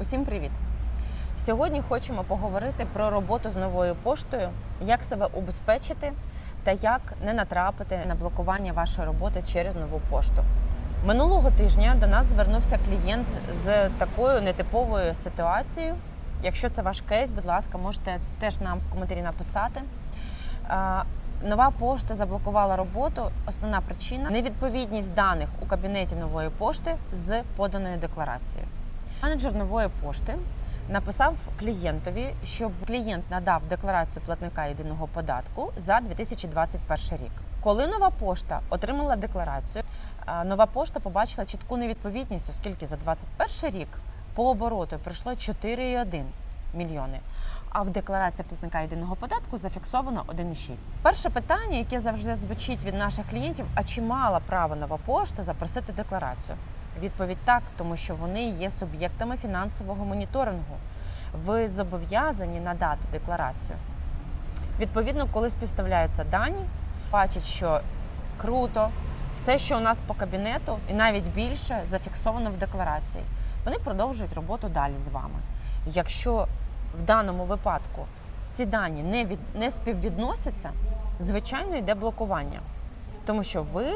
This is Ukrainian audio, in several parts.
Усім привіт! Сьогодні хочемо поговорити про роботу з новою поштою, як себе убезпечити та як не натрапити на блокування вашої роботи через нову пошту. Минулого тижня до нас звернувся клієнт з такою нетиповою ситуацією. Якщо це ваш кейс, будь ласка, можете теж нам в коментарі написати. Нова пошта заблокувала роботу. Основна причина невідповідність даних у кабінеті нової пошти з поданою декларацією. Менеджер нової пошти написав клієнтові, щоб клієнт надав декларацію платника єдиного податку за 2021 рік. Коли нова пошта отримала декларацію, нова пошта побачила чітку невідповідність, оскільки за 2021 рік по обороту прийшло 4,1 мільйони. А в декларації платника єдиного податку зафіксовано 1,6. Перше питання, яке завжди звучить від наших клієнтів: а чи мала право нова пошта запросити декларацію? Відповідь так, тому що вони є суб'єктами фінансового моніторингу. Ви зобов'язані надати декларацію. Відповідно, коли співставляються дані, бачать, що круто, все, що у нас по кабінету, і навіть більше зафіксовано в декларації. Вони продовжують роботу далі з вами. Якщо в даному випадку ці дані не, від, не співвідносяться, звичайно, йде блокування, тому що ви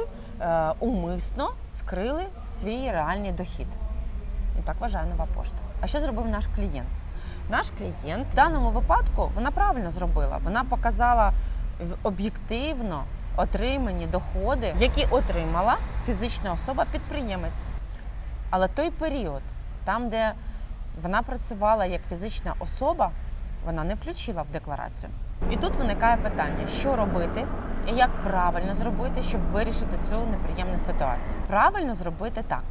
е, умисно скрили свій реальний дохід. І так вважає нова пошта. А що зробив наш клієнт? Наш клієнт в даному випадку вона правильно зробила. Вона показала об'єктивно отримані доходи, які отримала фізична особа-підприємець. Але той період, там, де вона працювала як фізична особа, вона не включила в декларацію. І тут виникає питання, що робити і як правильно зробити, щоб вирішити цю неприємну ситуацію. Правильно зробити так: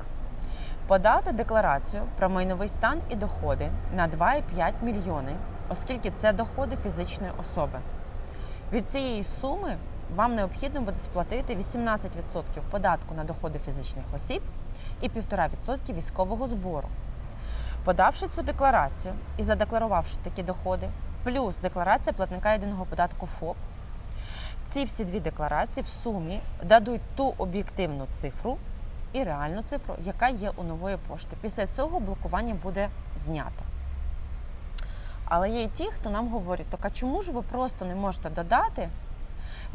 подати декларацію про майновий стан і доходи на 2,5 мільйони, оскільки це доходи фізичної особи. Від цієї суми вам необхідно буде сплатити 18% податку на доходи фізичних осіб і 1,5% військового збору. Подавши цю декларацію і задекларувавши такі доходи, плюс декларація платника єдиного податку ФОП, ці всі дві декларації в сумі дадуть ту об'єктивну цифру і реальну цифру, яка є у нової пошти. Після цього блокування буде знято. Але є і ті, хто нам говорить, так а чому ж ви просто не можете додати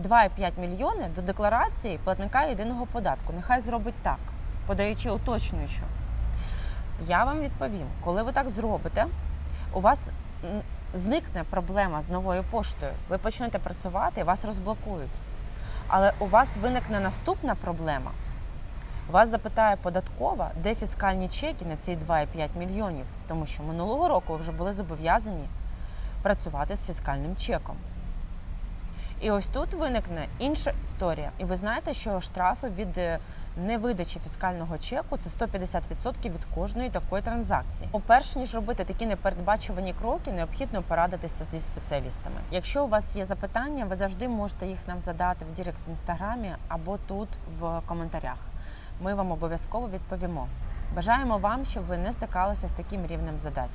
2,5 мільйони до декларації платника єдиного податку? Нехай зробить так, подаючи уточнюючу. Я вам відповім, коли ви так зробите, у вас зникне проблема з новою поштою. Ви почнете працювати, вас розблокують. Але у вас виникне наступна проблема. Вас запитає податкова, де фіскальні чеки на ці 2,5 мільйонів, тому що минулого року ви вже були зобов'язані працювати з фіскальним чеком. І ось тут виникне інша історія. І ви знаєте, що штрафи від е, невидачі фіскального чеку це 150% від кожної такої транзакції. Перш ніж робити такі непередбачувані кроки, необхідно порадитися зі спеціалістами. Якщо у вас є запитання, ви завжди можете їх нам задати в Дірект в інстаграмі або тут в коментарях. Ми вам обов'язково відповімо. Бажаємо вам, щоб ви не стикалися з таким рівнем задач.